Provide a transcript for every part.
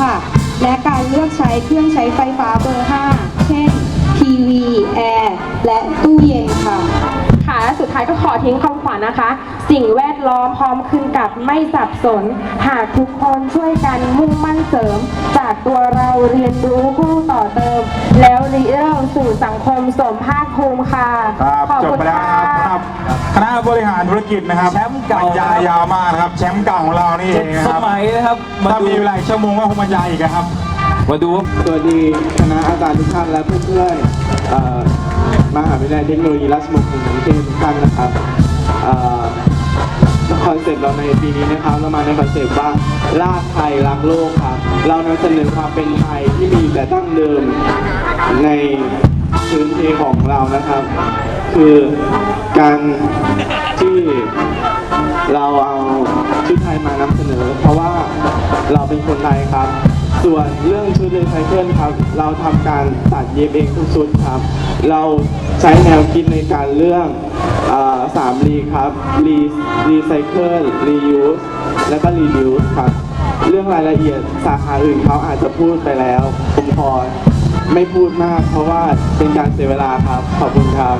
ค่ะ และการเลือกใช้เครื่องใช้ไฟฟ้าเบอร์ 5 เช่น ทีวี แอร์ และตู้เย็นค่ะ ค่ะและสุดท้ายก็ขอทิ้งคำขวัญนะคะ สิ่งแวดล้อมพร้อมคืนกลับไม่สับสน หากทุกคนช่วยกันมุ่งมั่นเสริม จากตัวเราเรียนรู้ผู้ต่อเติม แล้วริเริ่มสู่สังคมสมภาคภูมิค่ะ ครับขอบจบคุณไปแล้วค่ะนะครับ คณะบริหารธุรกิจนะครับแชมป์เก่า บรรยายยาวมากนะครับ แชมป์เก่าของเรานี่เอเจ็ดงนะสครับ มัยนะครับ มาถ้าดูมีเวลาอีกชั่วโมงก็คงบรรยายอีกนะครับ มาดูสวัสดีคณะอาจารย์ทุกท่านและเพื่อนๆเอ่อมหาวิทยาลัยเทคโนโลยีราชมงคลกรุงเทพทุกท่านนะครับเอ่อคอนเซปต์เราในปีนี้นะครับ เรามาในคอนเซปต์ว่าลากไทยรักโลกครับ เรานำเสนอความเป็นไทยที่มีแต่ตั้งเดิมในพื้นเพของเรานะครับ คือ การที่เราเอาชุดไทยมานำเสนอ เพราะว่าเราเป็นคนไทยครับ ส่วนเรื่องชุดรีไซเคิลครับ เราทำการตัดเย็บเองทุกชุดครับ เราใช้แนวคิดในการเรื่องอสามรีครับรีรีไซเคิลรียูสและก็รีดิวส์ครับ เรื่องรายละเอียดสาขาอื่นเขาอาจจะพูดไปแล้วผมขอไม่พูดมากเพราะว่าเป็นการเสียเวลาครับ ขอบคุณครับ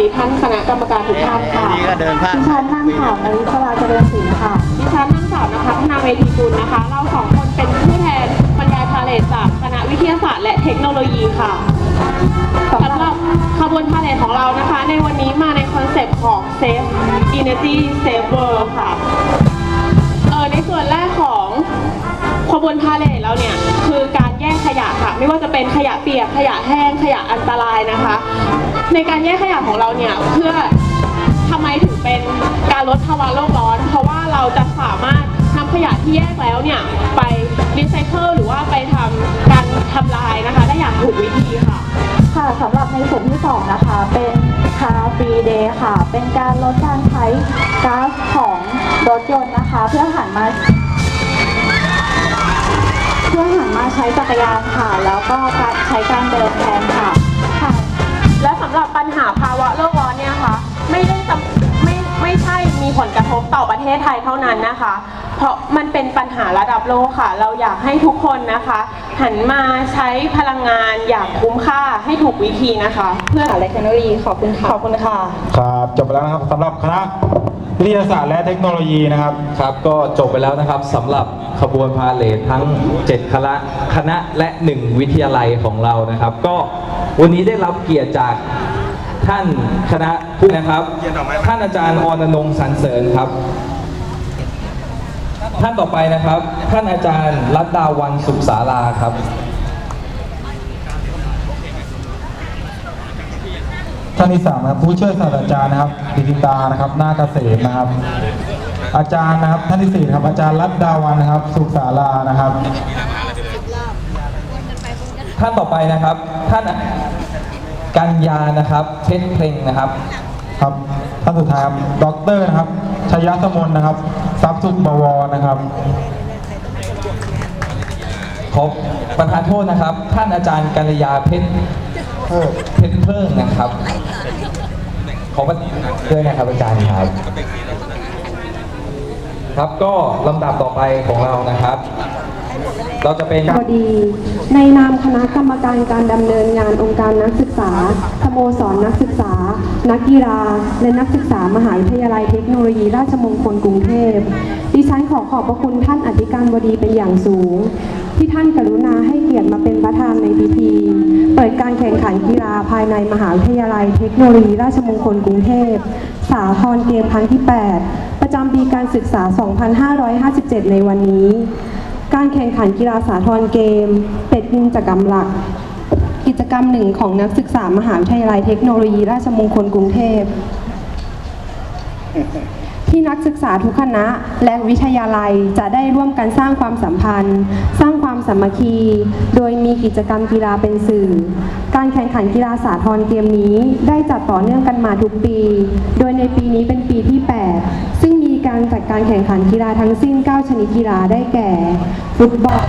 ดีท่านคณะกรรมการทุกท่านค่ะนี่ก็เดินผ่านดิฉันนางสาวอริศราเจริญศิลป์ค่ะดิฉันนางสาวนะคะธนาเวทีกุลนะคะ เราสองคนเป็นผู้แทนบรรยายพาเลทจากคณะวิทยาศาสตร์และเทคโนโลยีค่ะสำหรับขบวนพาเลทของเรานะคะ ในวันนี้มาในคอนเซปต์ของ Safe Energy Save World ค่ะเออในส่วนแรกของขบวนพาเลทเราเนี่ยคือการ แยกขยะค่ะ ไม่ว่าจะเป็นขยะเปียกขยะแห้งขยะอันตรายนะคะ ในการแยกขยะของเราเนี่ยเพื่อทำไมถึงเป็นการลดภาวะโลกร้อน เพราะว่าเราจะสามารถนำขยะที่แยกแล้วเนี่ยไปรีไซเคิลหรือว่าไปทำการทำลายนะคะ ได้อย่างถูกวิธีค่ะ ค่ะสำหรับในส่วนที่ 2 นะคะ เป็นคาร์ฟรีเดย์ค่ะ เป็นการลดการใช้ก๊าซของรถยนต์นะคะ เพื่อหันมา เพื่อหันมาใช้จักรยานค่ะ แล้วก็การใช้การเดินแทนค่ะ ค่ะ และสำหรับปัญหาภาวะโลกร้อนเนี่ยค่ะ ไม่ได้จำไม่ไม่ใช่มีผลกระทบต่อประเทศไทยเท่านั้นนะคะ เพราะมันเป็นปัญหาระดับโลกค่ะ เราอยากให้ทุกคนนะคะ หันมาใช้พลังงานอย่างคุ้มค่าให้ถูกวิธีนะคะ เพื่ออะไรเทคโนโลยีขอบคุณค่ะ ขอบคุณค่ะ ครับจบไปแล้วนะครับสำหรับคณะ วิทยาศาสตร์และเทคโนโลยีนะครับ ครับก็จบไปแล้วนะครับสำหรับขบวนพาเลททั้ง 7 คณะคณะและ 1 วิทยาลัยของเรานะครับ ก็วันนี้ได้รับเกียรติจากท่านคณะผู้นะครับ ท่านอาจารย์อรนงค์สันเสริญครับ ท่านต่อไปนะครับ ท่านอาจารย์รัตดาวันสุขศาลาครับ ท่านที่สามนะครับผู้ช่วยศาสตราจารย์นะครับปิติตานะครับนาคเกษมนะครับ อาจารย์นะครับท่านที่สี่นะครับอาจารย์รัตดาวันนะครับ สุขศาลานะครับ ท่านต่อไปนะครับ ท่านกัญญานะครับเพชรเพลงนะครับ ครับท่านสุดท้ายครับด็อกเตอร์นะครับชยสมนนะครับทรัพย์สุขบวรนะครับขอประทานโทษนะครับ ท่านอาจารย์กัลยาเพชร เพชรเพิ่งนะครับขอประด้วยนะครับอาจารย์ครับ ครับก็ลำดับต่อไปของเรานะครับ เราจะเป็นพอดี ในนามคณะกรรมการการดำเนินงานองค์การนักศึกษาสโมสรนักศึกษา นักกีฬา และนักศึกษามหาวิทยาลัยเทคโนโลยีราชมงคลกรุงเทพดิฉันขอขอบพระคุณท่านอธิการบดีเป็นอย่างสูง ที่ท่านกรุณาให้เกียรติมาเป็นประธานในพิธี ปิดการแข่งขันกีฬาภายในมหาวิทยาลัยเทคโนโลยีราชมงคลกรุงเทพ สาทรเกมครั้งที่ 8 ประจำปีการศึกษา 2557 ในวันนี้ การแข่งขันกีฬาสาทรเกม เป็นกิจกรรมหลัก กิจกรรมหนึ่งของนักศึกษามหาวิทยาลัยเทคโนโลยีราชมงคลกรุงเทพ ที่นักศึกษาทุกคณะและวิทยาลัยจะได้ร่วมกันสร้างความสัมพันธ์ สร้างความสามัคคี โดยมีกิจกรรมกีฬาเป็นสื่อ การแข่งขันกีฬาสาทรเกมนี้ ได้จัดต่อเนื่องกันมาทุกปี โดยในปีนี้เป็นปีที่ 8 ซึ่งมีการจัดการแข่งขันกีฬาทั้งสิ้น 9 ชนิดกีฬาได้แก่ ฟุตบอล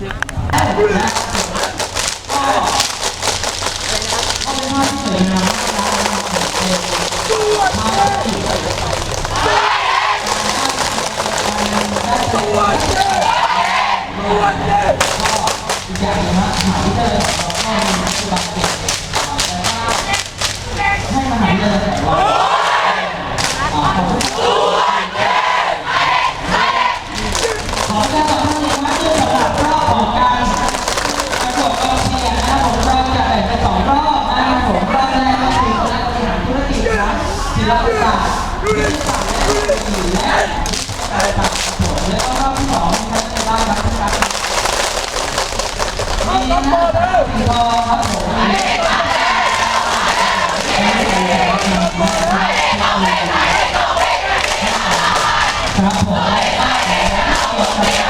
อย่างนะหาที่เจอของข้อมูลที่บางที ครับผม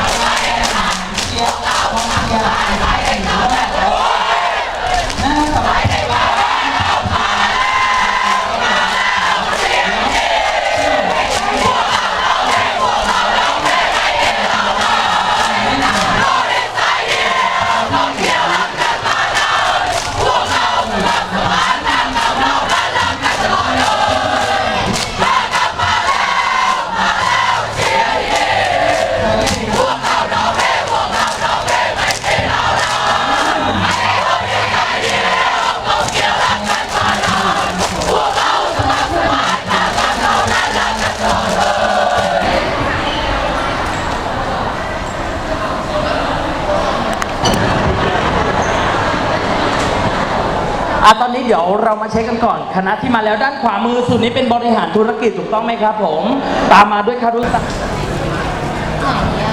ตอนนี้เดี๋ยวเรามาเช็คกันก่อน คณะที่มาแล้วด้านขวามือสุดนี้เป็นบริหารธุรกิจถูกต้องไหมครับผม ตามมาด้วยคารุศาสตร์